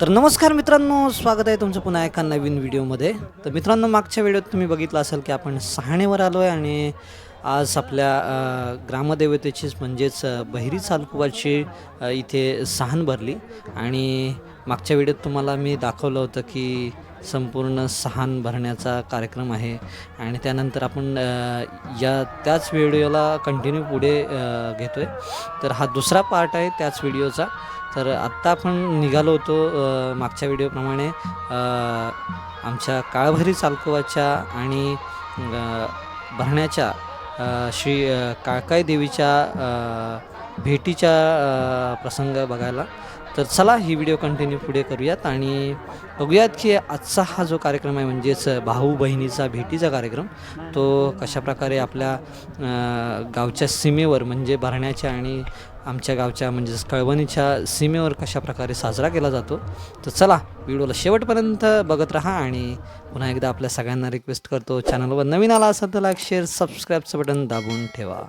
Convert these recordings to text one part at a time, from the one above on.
तर नमस्कार मित्रांनो स्वागत आहे तुमचं पुन्हा एका नवीन व्हिडिओमध्ये. तर मित्रांनो मागच्या व्हिडिओत तुम्ही बघितलं असेल की आपण सहाणेवर आलो आहे आणि आज आपल्या ग्रामदेवतेचीच म्हणजेच बहिरी चालकुबाची इथे सहान भरली. आणि मागच्या व्हिडिओत तुम्हाला मी दाखवलं होतं की संपूर्ण सहान भरण्याचा कार्यक्रम आहे. आणि त्यानंतर आपण या त्याच व्हिडिओला कंटिन्यू पुढे घेतो आहे तर हा दुसरा पार्ट आहे त्याच व्हिडिओचा. तर आत्ता आपण निघालो होतो मागच्या व्हिडिओप्रमाणे. आमच्या काळभरी चालकोवाच्या आणि भरण्याच्या श्री काळकाई देवीच्या भेटीच्या प्रसंग बघायला. तर चला ही व्हिडिओ कंटिन्यू पुढे करूयात आणि बघूयात की आजचा हा जो कार्यक्रम आहे म्हणजेच भाऊ बहिणीचा भेटीचा कार्यक्रम तो कशाप्रकारे आपल्या गावच्या सीमेवर म्हणजे भरण्याच्या आणि आमच्या गावच्या म्हणजेच कळवणीच्या सीमेवर कशाप्रकारे साजरा केला जातो तर चला व्हिडिओला शेवटपर्यंत बघत राहा आणि पुन्हा एकदा आपल्या सगळ्यांना रिक्वेस्ट करतो चॅनलवर नवीन आला असेल तर लाईक शेअर सबस्क्राईबचं बटन दाबून ठेवा.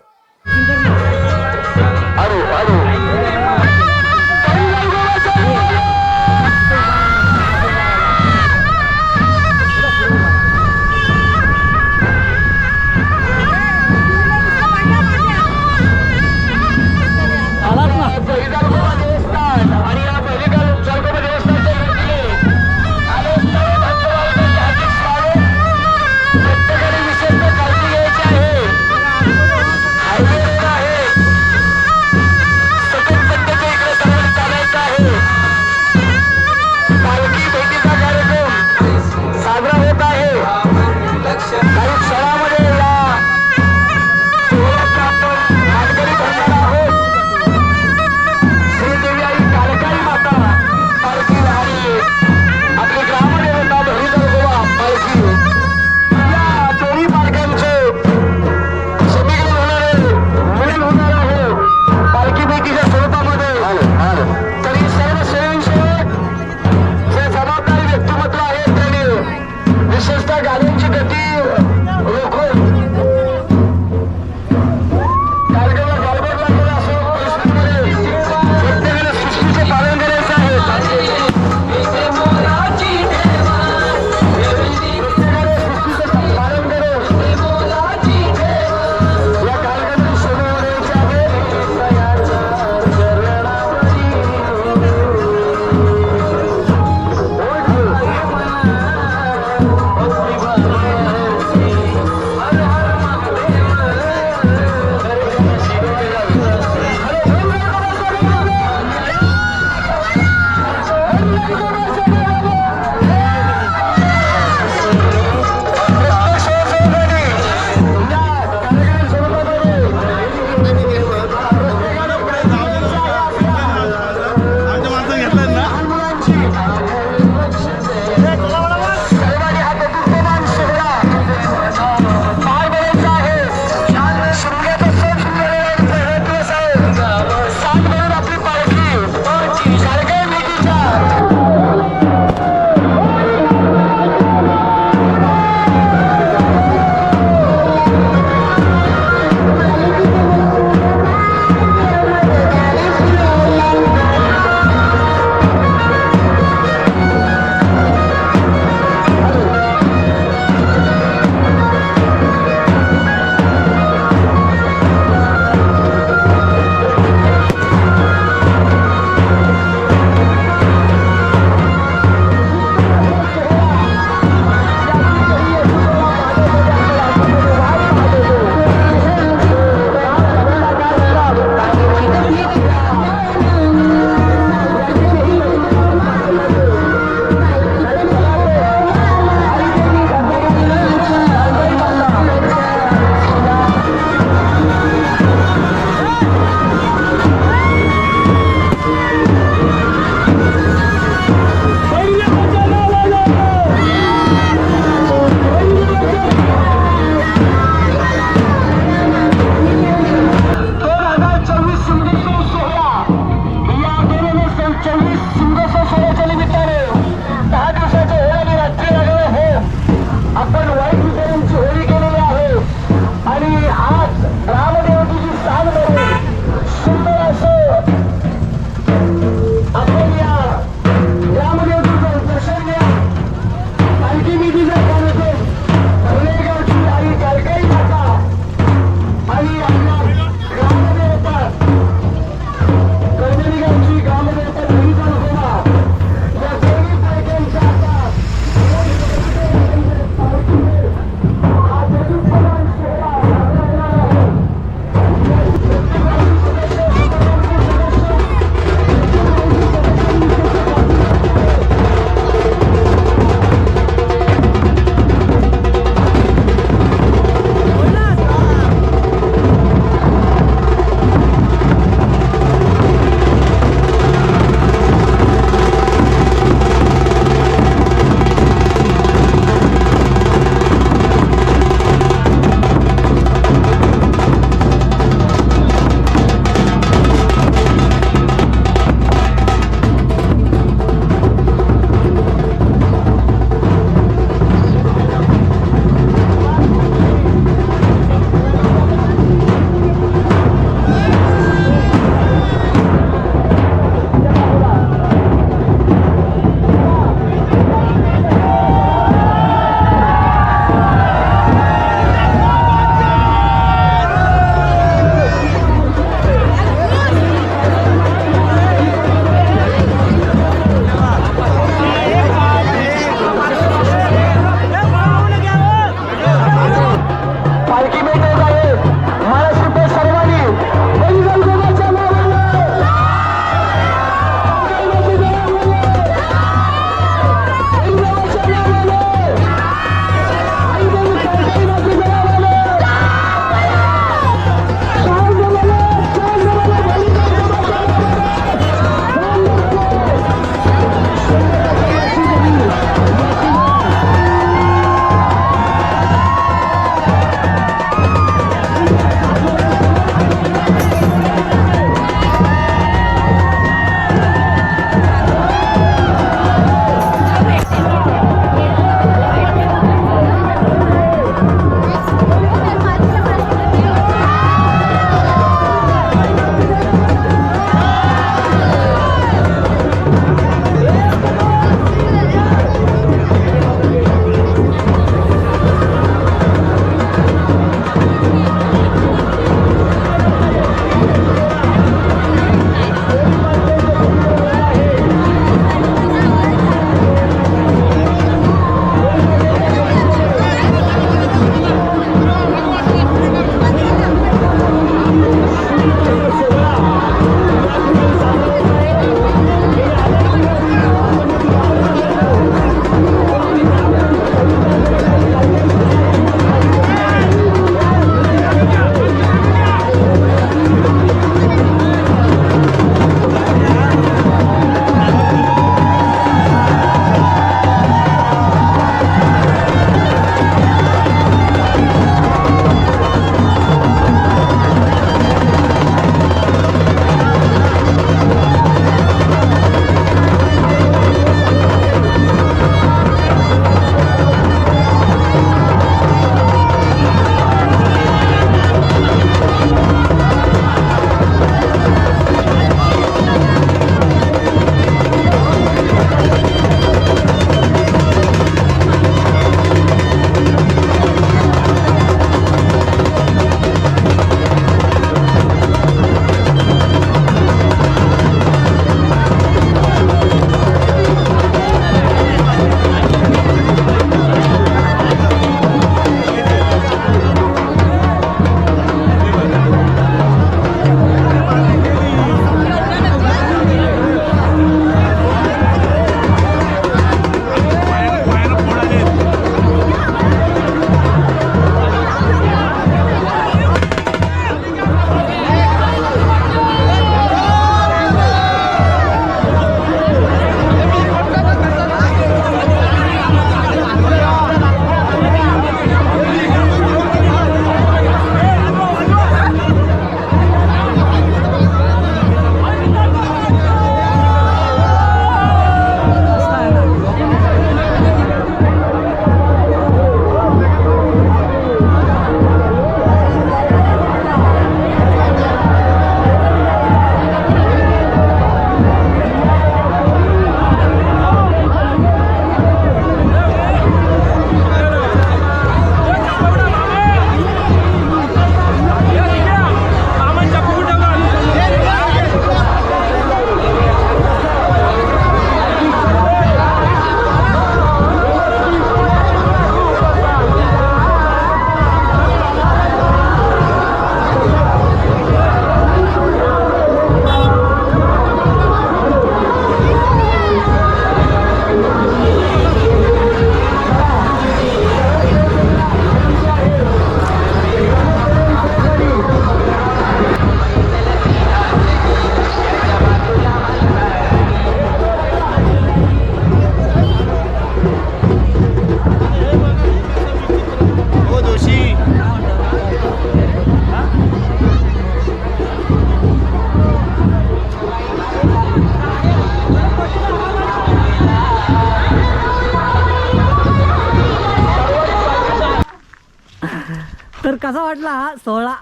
कसा वाटला हा सोहळा.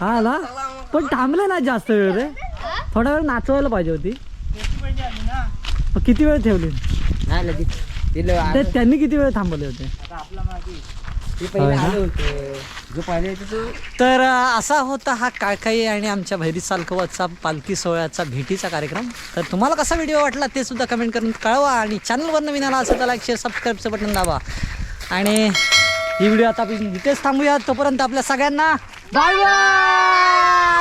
हा ना? पण थांबले ना जास्त वेळ रे. थोडा वेळ नाचवायला पाहिजे होती. मग किती वेळ ठेवली? ते त्यांनी किती वेळ थांबवले होते? तर अ, असा होता हा काळकाई आणि आमच्या भैरी सालकवाचा पालखी सोहळ्याचा भेटीचा कार्यक्रम. तर तुम्हाला कसा व्हिडिओ वाटला ते सुद्धा कमेंट करून कळवा आणि चॅनलवर नवीन आला असेल तर लाईक शेअर सबस्क्राईबचं बटन दाबा. आणि ही व्हिडिओ आता आपण इथेच थांबूया तोपर्यंत आपल्या सगळ्यांना बाय बाय